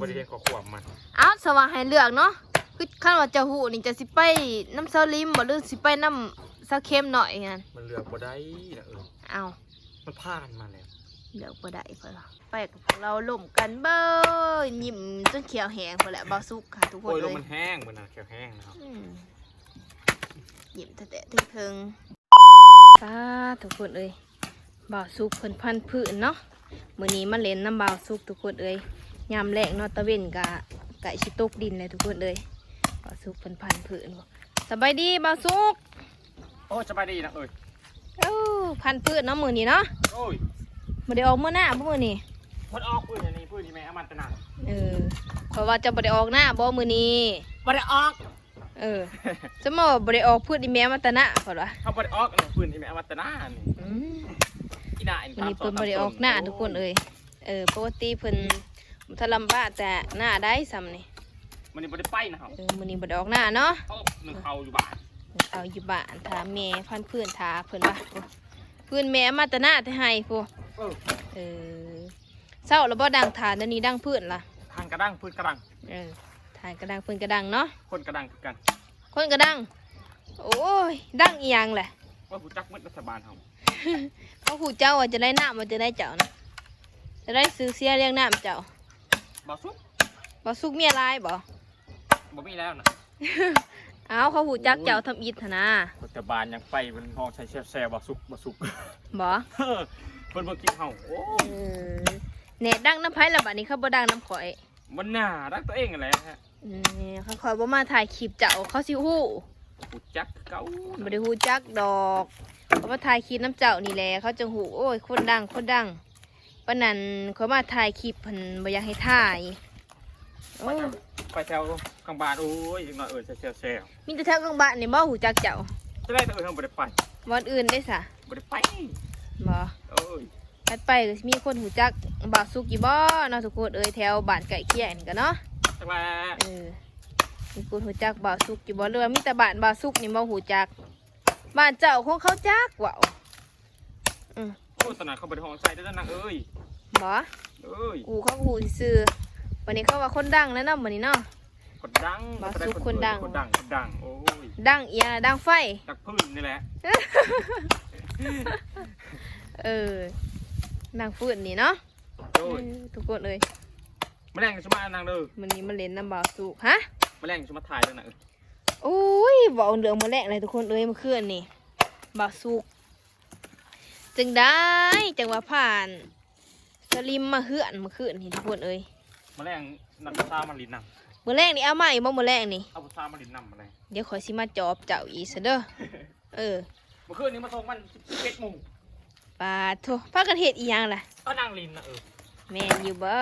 บริเวณขอขวบมันเอ้าสว่าให้เลือกเนาะคือคันว่าจะหูนี่จะสิไปน้ำเซาลิมบ่หรือสิไปน้ำซาเค็มหน่อยงั้นมันเลือกบ่ได้นะเออเอ้ามันผ่านมาแล้วเลือกบ่ได้เพิ่นว่าไปกับพวกเราล่มกันเบ้ยยิ้มจนเขียวแหงพุ่นแหละบ่สุกค่ะทุกคนโอ้ยลเลมยมันแห้งมันนะแข็งแห้งนะครับอืมยิ้มแตะๆถึงๆป้าทุกคนเอ้ยบ่าวสุกเพิ่นพันพื้นเนาะมื้อนี้มาเล่นน้ำบ่าวสุกทุกคนเอ้ย ยามแรกเนาะตะเว้นกะกะสิตกดินเลยทุกคนเอ้ยบ่าวสุกเพิ่นพันพื้นบ่สบายดีบ่าวสุกโอ้ยสบายดีนะเอ้ยเอ้าพันพื้นเนาะมื้อนี้เนาะโอ้ยบ่ได้ออกมื้อหน้าบ่มื้อนี้มันออกปืนอันนี้ปืนที่แม่เอามันตะนังเออเพราะว่าจะบ่ได้ออกหน้าบ่มื้อนี้บ่ได้ออก เออจะมาว่าบ่ได้ออกพืชอีแม่มาแตะนะเพิ่นว่าเขาบ่ได้ออกอันนี้ปืนที่แม่เอามันตะนานี่อืมอีน่าวันนี้เพิ่นบ่ได้ออกหน้าทุกคนเอ้ยเออปกติเพิ่นบ่ ทะลำบากแต่หน้าได้ซ้ำนี่มันนี่บ่ได้ไปนะครับเออมื้อนี้บ่ได้ออกหน้าเนาะเขาหนึ่งเขาอยู่บ้านเอาอยู่บ้านถามแม่พันพื้นทาเพิ่นว่าพื้นแม่มาแตะหน้าแต่ให้พูเออเออเช้าแล้วบ่ดังทานเดี๋ยวนี้ดังพื้นล่ะทางกระดังปืนกระดัง เออทานกระดังพื้นกระดังเนาะคนกระดังคือกันคนกระดัง โอ้ยดังอีหยังแหละ ว่าผู้จักมืดรัฐบาลเฮาเขาหูเจ้าว่าจะได้น้ำว่าจะได้เจ้านะจะได้ซื้อเสียเรียงน้ำเจ้า บ่สุกบ่สุกเมียลายบ่บ่มีแล้วนะเอาเขาหูจักเจ้าทำอิฐหั่นนะรัฐบาลยังไปมันห้องใช้แซ่บๆบ่สุกบ่สุกบ่เออเพิ่นบ่กินเฮาโอ้เออเน็ตดังน้ำไผ่ละบัดนี้เขาบ่ดังน้ำข่อยมันน่ารักตัวเองนั่นแหละฮะอืมเขาคอยบ่มาถ่ายคลิปเจ้าเขาสิฮู้ผู้จักคือเก่าบ่ได้ฮู้จักดอกเขามาถ่ายคลิปน้ำเจ้านี่แหละเขาจังฮู้โอ้ยคนดังคนดัง ปานนั้นเขามาถ่ายคลิปเพิ่นบ่อยากให้ถ่ายโอ้ยไปแถวกลางบ้านโอ้ยจังหน่อยเออแซ่บมีแต่แถวกลางบ้านนี่บ่ฮู้จักเจ้าๆจะได้แต่เออเฮาบ่ได้ไปวันอื่นได้ซะบ่ได้ไปบ่เอ้ยถัดไปก็สิมีคนหูจักบ่าวสุกอยู่บ่เนาะทุกคนเอ้ยแถวบ้านไก่เคียนกันเนาะจังว่าเออมีคนหูจักบ่าวสุกอยู่บ่เรือว่ามีแต่บ้านบ่าวสุกนี่บ่หูจักบ้านเจ้าของเขาจักว่าวอืมโอ้ตอนนั้นเขาบ่ได้ห้องใส่ด้วยนะเอ้ย บ่เอ้ยกูเขาก็หูซื่อๆวันนี้เขาว่าคนดังแล้วเนาะวันนี้เนาะ คนดังบ่สุกคนดัง คนดังคนดังโอ้ยดังเอียดังไฟดักพื้นนี่แหละ เออดังฟืนนี่เนาะโอ้ยเออทุกคนเอ้ยแมลงจะมานั่งเด้อวันนี้มาเล่นน้ำบ่าวสุกฮะแมลงจะมาถ่ายด้วยนะเอ้ยโอ้ยบอกเรื่องมาแรกเลยทุกคนเอ้ยเมื่อคืนนี่บาสุกจึงได้จังว่าผ่าน สลิมมาเฮือนเมื่อคืนนี่ทุกคนเอ้ยแมลงนักผู้ชายมาลินนำมื่อแรกนี่เอามาอีกบ่มื่อแรกนี่เอาผู้ชายมาลินนำแมลงเดี๋ยวขอยสิมาจอบเจ้าอีกซะเด้อเออเมื่อคืนนี้มาส่งมัน11โมงปาโทพากันเฮ็ดอีหยังล่ะก็นั่งลินนะเออแม่นอยู่บ่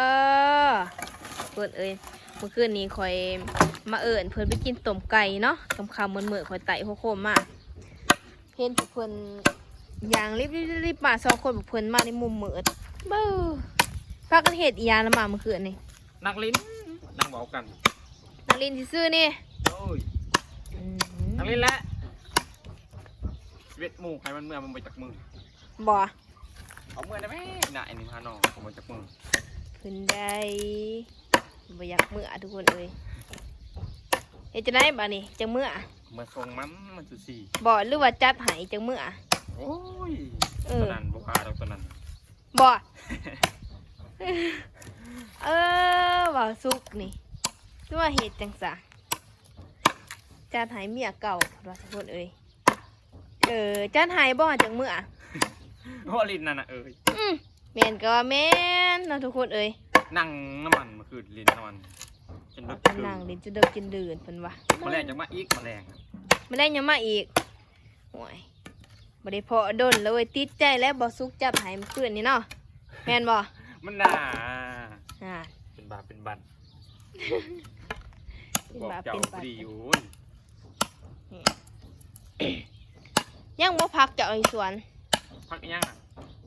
เพิ่นเอ้ยเมื่อคืนนี้ข่อยมาเอิ้นเพิ่นไปกินต้มไก่เนาะคำคำๆมื้อๆข่อยไต่โคมๆมาเห็นเพิ่นย่างรีบๆๆมาสองคนเพิ่นมาในมุมมืดเบ้อพากันเฮ็ดอีหยังละมาเมื่อคืนนี่นั่งลินนั่งเว้ากัน นักเรียนซื่อๆนี่โอ้ยอืมนั่งลินแล้ว11โมงใครมันเมื่อมันไปจากมือบ่ เอาเมื่อได้ไหมน่ะไอ้นี่พาน้องผมมาจากมือเพิ่นได้บ่อยากมื้อทุกคนเอ้ยเฮ็ดจังได๋บัดนี้จังมื้อเมื่อส่งมันมันสุสีบ่หรือว่าจัดให้จังมื้อโอ้ยเอตออนนั้นบุคาดอกตอนนั้น บ่เออว่าสุกนี่คือว่าเฮ็ดจังซะจัดให้เมียเก่าว่าทุกคนเอ้ยเออจัดให้บ่จังมื้อเพราะลินนั่นน่ะเอ้ยอืมแม่นก็ว่าแม่นเนาะทุกคนเอ้ยนั่งน้ำมันเมื่อคืนลินน้ำมันจนดึกนั่งเล่นจะเดิกกินดื่นเพิ่นว่าแมลงจะมาอีกแมลงมาได้ยังมาอีกโอ้ย บ่ได้พอดนแล้วเว้ยติดใจแล้วบ่สุกจัดให้เมื่อคืนนี่เนาะแม่นบ่มันน่าอ่าเป็นบาปเป็นบันเป็นบอกบาปเจ้าเป็นพบาอปดีอยู่ยังบ่พักจะเอาอีสวนพักอีหยังน่ะ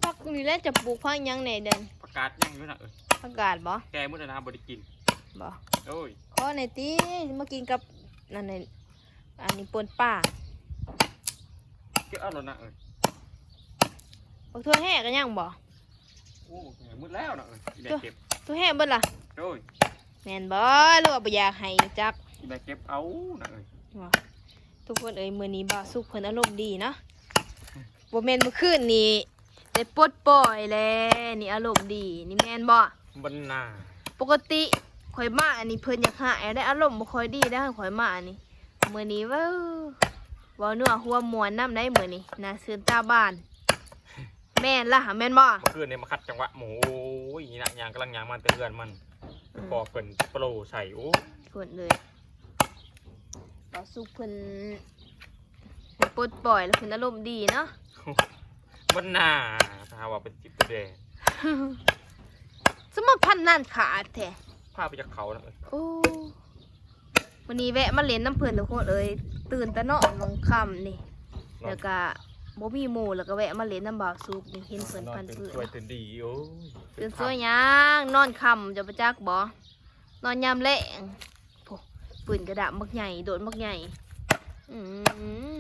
พักนี่แหล้วจะปลูกพักหยังแหน่เดินประกาศยังอยู่น่ะเอ้ยผักกาดบ่แกมื้อนะบ่ได้กินบ่โอ้ย ขอในอยติมากินกับนั่นน่ะอันนี้ป่นป้า เก็บเอาแล้วนะเอ้ยบักทั่วแห่กันยังบ่โอ้ยมืดแล้วน่ะเอ้ยอีแม่เก็บทั่วแห่เบิดล่ะโอ้ยแม่นบ่หรือว่าบ่อยากให้จักที่ได้เก็บเอาน่ะเอ้ยว่าทุกคนเอ้ยมื้อนี้บ่าวสุกเพิ่นอารมณ์ดีเนาะบ่แม่นเมื่อคืนนี้ได้ปลดปล่อยแล้วนี่อารมณ์ดีนี่แม่นบ่บนหน้าปกติข่อยมาอันนี้เพิ่นอยากหายได้อารมณ์บ่ค่อยดีได้อข่อยมาอันนี้มื้อนี้เว้าเว้าเนื้อหัวมวนน้ำได้มื้อนี้น่าซื่นตาบ้าน แม่นล่ะแม่นบ่เมื่อคืนเนี่ยมาคัดจังหวะหมูโอ้ยนี่นะยางกำลังยางมันเตือนมันพอเพิ่นโปรใส่โอ้คนเลยต่อสุกเพิ่นให้ปลดปล่อยแล้วเพิ่นอารมณ์ดีเนาะบนหน้าถ้าหาว่าเป็นจิบเป็นแดงสมมติพันนั่นขาดแท้พาไปจากเขานะเอ้ยโอ้วันนี้แวะมาเล่นน้ำเพิ่นทุกคนเอ้ย ตื่นแต่นอนลงค่ำนี่ แล้วก็บ่มีหมู่แล้วก็แวะมาเล่นน้ำบ่าวสุกนี่เห็นเพิ่นพันตื่นเพื่นสวยตื่นดีโอ้ยตื่นสวยยังนอนค่ำจะประจักบ่นอนยามแลงโอ้ปืนกระดาษมักใหญ่โดดมักใหญ่อืม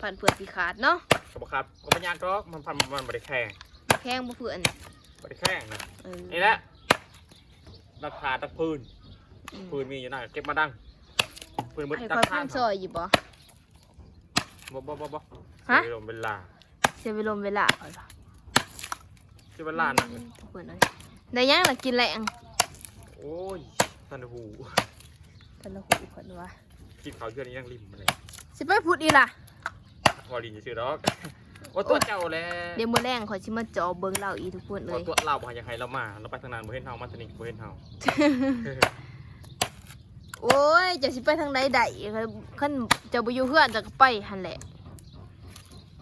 พันเพื่อนปีขาดเนาะกระบอกครับก็ไม่ยากหรอกมันพันมันไม่ได้แข่งแข้งบ่เพื่อนไม่ได้แข่งนะเออนี่แหละราคาตะพื้นอืมพื้นมีอยู่นะเก็บมาดัง พื้นบนให้ตะคอยข้าพังนซอยอยู่บ่ บ่บ่บ่บ่ฮะ เสียเวลาเสียเวลาเวลาเอาล่ะเสียเวลานะทุกคนเอ้ยได้ยังล่ะกินแรงโอ้ยท่านหูแต่ละคนคนว่ากินเขาวเชื่อนี้ยังริมเลยสิไปพูดอีล่ะพอลินจะซื้อดอกโอ้ตัวเจ้าแหล้ว เดี๋ยวมื้อแรงขอยสิมาเจอเบิ่งเราอีกทุกคนเลพอย ตัวเราบ่อยากให้เรามา เราไปทางนั้นบ่เห็นเฮามาทางนี้บ่เห็นเฮา โอ้ยจะสิไปทางใดได้คันเจะบ่อยู่เฮือนจะก็ไปหั่นแหละ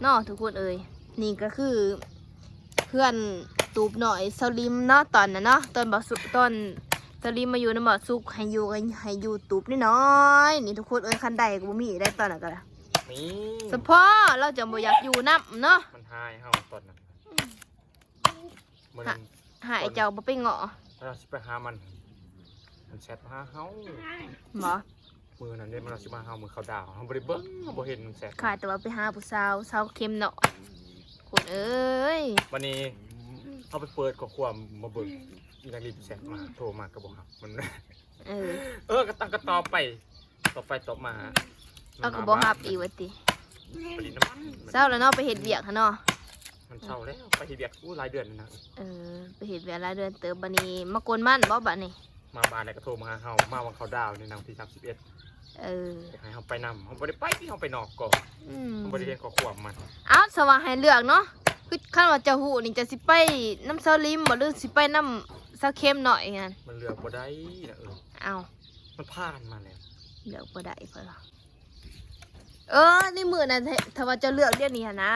เนาะทุกคนเอ้ยนี่ก็คือ เพื่อนตูบหน่อยเซาลิมเนาะตอนนั้นเนาะตอนบ่สุตอนเซาลิมมาอยู่นำบ่สุกให้อยู่กันให้อยู่ตูบน้อยๆนี่ทุกคนเอ้ยคันใดก็บ่มีได้ตอนนั้นก็ล่ะนี่เฉพาะเราจะบ่อยากอยู่นํเนาะมันหายเฮาตอนนั้นมันฮะหาไอ้เจ้าบ่ไปเงาะเราสิไปหามัน มันแชทมาหาเฮาบ่มือนั้นเด้มันเราสิมาหาเฮามือเขาดาวเฮาบ่ได้เบิ่งเฮาบ่เห็นมันแชทขาดแต่ว่าไปหาผู้สาวสาวเข้มเนาะคนเอ้ยวันนี้เฮาไปเปิดข้อความมาเบิ่งอีนักรีบแชทมาโทรมาก็บ่รับมันเออเออก็ตั้งก็ตอบไปตอบไปตอบมาเอาก็บ่ฮับอีกว่าติไปดินน้ำมันเศร้าแล้วเนาะไปเฮ็ดเวียกหั่นเนาะมันเศร้าแล้วไปเฮ็ดเบียกอู้หลายเดือนแล้วนะเออไปเฮ็ดเวียกหลายเดือนเติบบัดนี้มากวนมันบ่บัดนี้ มาบ้านแล้วก็โทรมาหาเฮามาวันเขาดาวในนำที่31เอออยากให้เฮาไปนำเฮาบ่ได้ไปที่เฮาไปนอกก่อนอืมเฮาบ่ได้เห็นข้อความมันเอ้าสว่าให้เลือกเนาะคือคันว่าเจะฮู้นี่จะสิไปน้ำเซาลิมบ่หรือสิไปน้ำเซาเข้มหน่อยงั้นมันเลือกบ่ได้นะเออเอ้ามันผ่านมาแล้วเลือกบ่ได้เพิ่นว่าเออในมื้อนั้นถ้าถ้าว่าเจะเลือกเดี๋ยวนี้หั่นนะ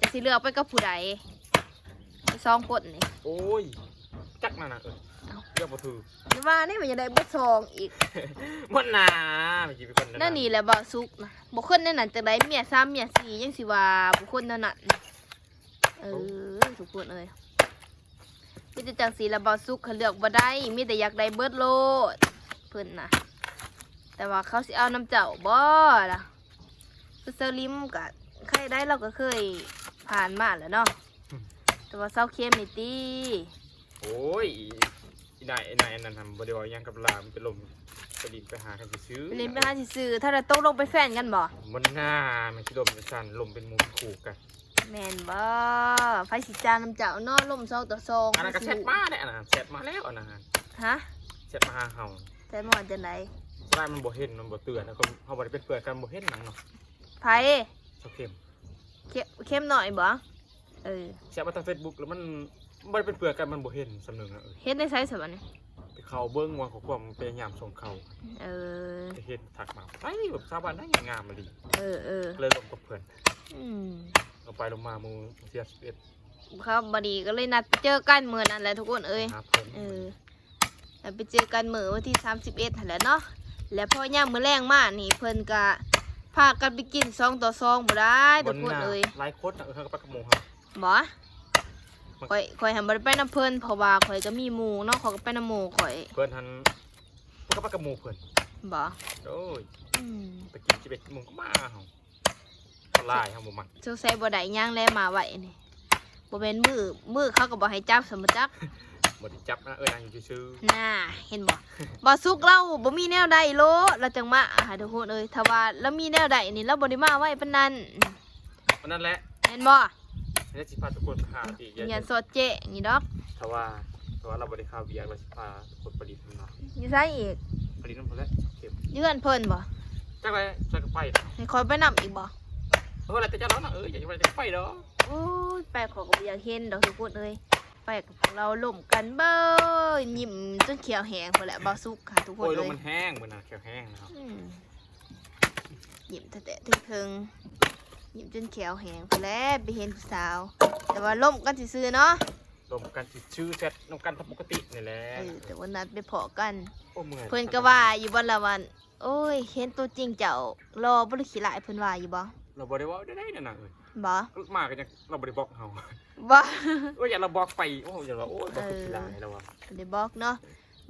จะสิเลือกไปกับผู้ใดไปสองคนนี่โอ้ยจักนั่นน่ะเออ เอ้าเรียกบ่ถูกอย่าว่านี่มันจะได้เบิดซองอีกมันนาเมื่อกี้เป็นคนนั่นนี่แหละบ่สุกนะบุคคลในนั้นจังไดเมียซ้ำเมียสี่ยังสิว่าบุคคลนั้นน่ะเออทุกคนเอ้ยมีแต่จังสีละบ่สุกเขาเลือกบ่ได้มีแต่อยากได้เบิดโลดเพิ่นน่ะแต่ว่าเขาสิเอาน้ำเจ้าบ่ล่ะคือเซาลิมก็ใครได้เราก็เคยผ่านมาแล้วเนาะแต่ว่าเซาเข้มนี่ติโอ้ย อีนายไอ้นายอันนั้นทำบ่ได้ว่าหยังกับลามันไปลมไปดินไปหากันไปซื้อไปเล่นไปหาซื่อๆถ้าเราตกลงไปนแฟนกันบ่มันหน้ามันสิลมเป็นสันลมเป็นมุมขู่กันแม่นบ่ไฟสิจานน้ำเจ้าเนอนล่มซองต่อซองอันนั้นก็แชทมาแล้วอันนะแชทมาแล้วอันนะฮะแชทมาหาเฮาแต่หมอดจังไดได้มันบ่เห็นมันบ่เตือนแล้วก็เฮาบ่ได้เป็นเพื่อนกันบ่เห็นหนังเนาะไผเจ้าเข้มเข้มเข้มหน่อยบ่เออแชทมาทาง Facebook แล้วมัน บ่ได้เป็นเพื่อนกันมันบ่เห็นสำนึกนะเออเฮ็ดในไซส์สบัดนี้ไปเข้าเบิ่งว่าข้อความมันพยายามส่งเข้าเออ ไปเห็นทักมาไปแบบชาวบ้านได้งามมาดีเออเออเลยลงกับเพื่อนอืมเอาไปลงมามูเสีย11ครับบดีก็เลยนัดไปเจอกันมื้อนั้นแหละทุกคนเอ้ย หาเพิ่นเออแล้วไปเจอกันมื้อวันที่ 31หั่นแหละเนาะ แล้วพอย่ามมื้อแรงมานี่เพิ่นก็พากันไปกินซองต่อซองบ่ได้ทุกคนเอ้ยหลายคนน่ะเออเขาก็ไปกับหมู่ครับบ่ ข่อยข่อยหันบ่ได้ไปนํเพิ่นเพราะว่าข่อยก็มีหมู่เนาะข่อยก็ไปนํหมู่ข่อยเพื่อนทันมันก็ไปกับหมู่เพื่อนบ่โอ้ยอืมไปกินจิเบ็ดโมงก็มาเฮาเขาไล่เฮาบ่มักสงสัยบ่ได้ย่างแลมาไว้นี่บ่แม่นมือมือเขาก็บ่ให้จับสมจักบไดจับนะเอ้ยนางอยู่ซื่อน่าเห็นบ่บ่สุกเราบ่มีแนวใดโลเราจังมาหาทุกคนเอ้ยถ้าว่าเรามีแนวใดนี่เราบ่ได้มาไว้ปานนั้นๆวันนั้นแหละเห็นบ่ แล้วสิพาทุกคนหาอีกอย่าสดเจ๊นี่ดอกถ้าว่าถ้าว่าเราบริข้าวเบียร์เราสิพาทุกคนผลิตมันเนาะอยู่ไสอีกผลิตน้ำผลแล้วเก็บอยู่กันเพิ่นบ่จักไรจักรไปนะให้คอยไปนํอีกบ่เอออะไรแต่เจ้าแล้วนะเอออยากจะไปจะไปเนาะโอ้ยแปลกขอยก็บ่อยากเห็นดอกทุกคนเอ้ยแปลกกับพวกเราล่มกันเบ้อยิ้มจนเขียวแหงพุ่นแหละบ่สุกค่ะทุกคนโอ้ยลเอ้มยมันแห้งเหมือนน่ะแข็งแห้งนะครับอืมยิ้มแตะๆถึง ๆยิ้มจนเขียวแหงพุ่นแหล้วไปเห็นผู้สาว แต่ว่าล่มกันซื่อๆเนาะลมกันสิชื่อเซตนมกันทำปกตินี่แหละเออแต่วันนัดไปเพาะกัน โอ้เมื่อยเพิ่นก็ว่าอยู่บ่ละวัน โอ้ย เห็นตัวจริงเจ้ารอบ่ได้ขี้หลายเพิ่นว่าอยู่บ่เราบริว่าได้ได้เนี่ยนะเอ้ยบ่มากันยังเราบริบอกเฮาบ่โอ้ยอย่าเราบอกไปโอ้ยอย่าเราโอ้ยบอกคือกีฬาให้เราอะได้บอกเนาะ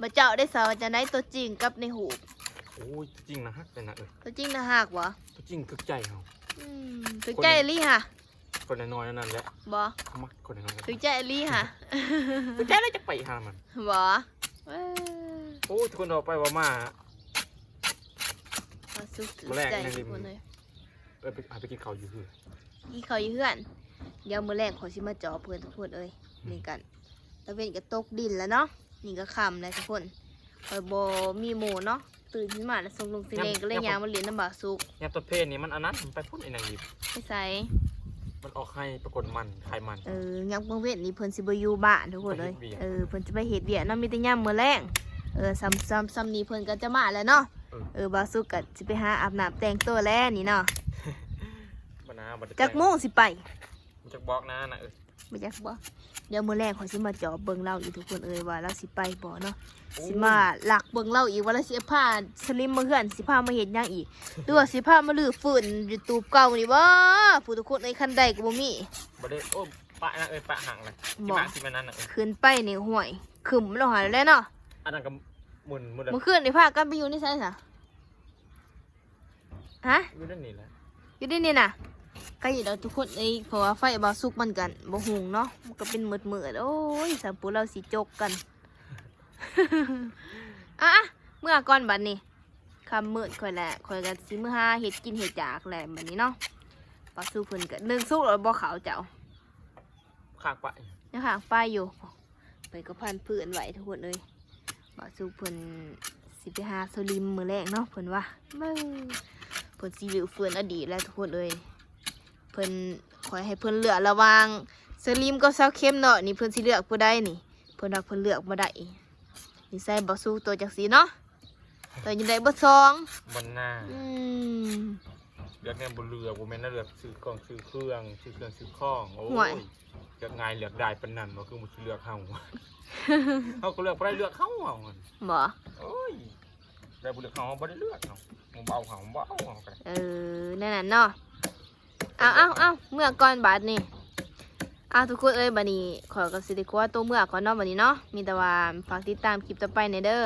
บ่เจ้าได้สอนจะได้ตัวจริงกับในหูปโอ้ยจริงนะฮักเลยนะเอ้ยตัวจริงนะฮากบ่จริงถึกใจเฮา อืมถึกใจอีหลีค่ะคนน้อยๆนั่นแหละบ่เขามักคนน้อยๆถึกใจอีหลีค่ะถึกใจแล้วจะไปหามันบ่เอ้ยโอ้ยทุกคนเอาไปว่ามาเอาสุกถึกมื้อแรกใจนั่นดิทุกคนเลยเออไปหาไปกินข้าวอยู่คือนี่เขาอยู่เฮือน เดี๋ยวมื้อแรกขอยสิมาเจอเพิ่นทุกคนเอ้ยนี่กันตะเวนก็ตกดินแล้วเนาะนี่ก็ค่ำแล้วทุกคนข่อยบ่มีหมู่เนาะ ตื่นขึ้นมาแล้วส่งลงสิเลงก็เลยยางมาเล่นน้ำบากสุกยามต้นเพศนี่มันอันนั้นมันไปพุ่นไอ้นางหยิบไปใส่มันออกให้ปรากฏมันไขมันเออยังเบิ่งเวทนี่เพิ่นสิบ่อยู่บ้านทุกคนเอ้ยไปเฮ็ดเวียกเออเพิ่นจะไปเฮ็ดเวียกเนาะมีแต่ยามมื้อแรงเออซ้ำซ้ำซ้ำนี้เพิ่นก็จะมาแล้วเนาะเออเออบากสุกก็สิไปหาอาบน้ำแต่งตัวแล้วนี่เนาะบนาบัจักโมงสิไปมันจักบอกนะนะเออ บ่จักบ่เดี๋ยวมื้อแรกขอยสิมาเจาะเบิ่งเราอีกทุกคนเอ้ยว่าเราสิไปบ่เนาะโอ้ยสิมาหลักเบิ่งเราอีกว่าเราสิพาสลิมมาเฮือนสิพามาเฮ็ดหยังอีกหรือว่าสิพามาลื้อฟื้นยูทูบเก่านี่บ่ผู้ทุกคนเอ้ยคันใดก็บ่มีบ่ได้โอ้ปะนะเอ้ยปะห่างเลยที่บอกมาที่มันนั่นน่ะเออขึ้นไปนี่ห่วยขึ้มแล้วหาแล้วเนาะอันนั้นก็หมุนหมุนเมื่อคืนนี่พากันไปอยู่นี่ไสซะฮะอยู่นั่นนี่แหละอยู่ที่นี่น่ะ ใกล้แล้วทุกคนเอ้ยเพราะว่าไฟบ่สุกมันกันบ่หุงเนาะมันก็เป็นมืดๆโอ้ยสามปูเราสิจกกันอะๆเมื่อก่อนบัดนี้คำมืดค่อยแหละค่อยก็สิมื้อหาเฮ็ดกินเฮ็ดจากแหละบัดนี้เนาะปลาสุกเพิ่นก็นึ่งสุกแล้วบ่ขาวเจ้าข้างปะยังห่างป้ายอยู่ไปก็พันเพื่อนไว้ทุกคนเลยบาสูเพิ่นสิไปหาโซลิมมือแรกเนาะเพิ่นว่าเบิ่งเพิ่นสิหรือเฟือนอดีตแล้วทุกคนเลย เพิ่นขอให้เพิ่นเลือกระหว่างโซลิมกับซาวเข้มเนาะนี่เพิ่นสิเลือกผู้ใดนี่ เพิ่นรักเพิ่นเลือกบ่ได้นี่ใส่บาสูตัวจักสีเนาะตัวยังได้เบ่สองบนหน้าอืมเลือกแนวบนเรือบ่แม่นนะเลือกซื้อกล่องซื้อเครื่องซื้อเครื่องซื้อของโอ้ห่วยยเลือกง่ายเลือกได้ปานนั้นบ่คือมันสิเลือกเฮาเฮาก็เลือกบ่ได้เลือกเฮาเอาหั่นบ่โอ้ยได้บ่เลือกเฮาบ่ได้เลือกเฮาบ่เบาเฮาบ่เอาเฮาก็ได้เออนั่นน่ะเนาะ เอาเอาเอาเมื่อก่อนบาดนี่เอาทุกคนเอ้ยบัดนี้ขอกับสิริกว่าตัวเมื่อก่อนเนอกบัดนี้เนาะมีแต่ว่าฝากติดตามคลิปต่อไปในเด้อ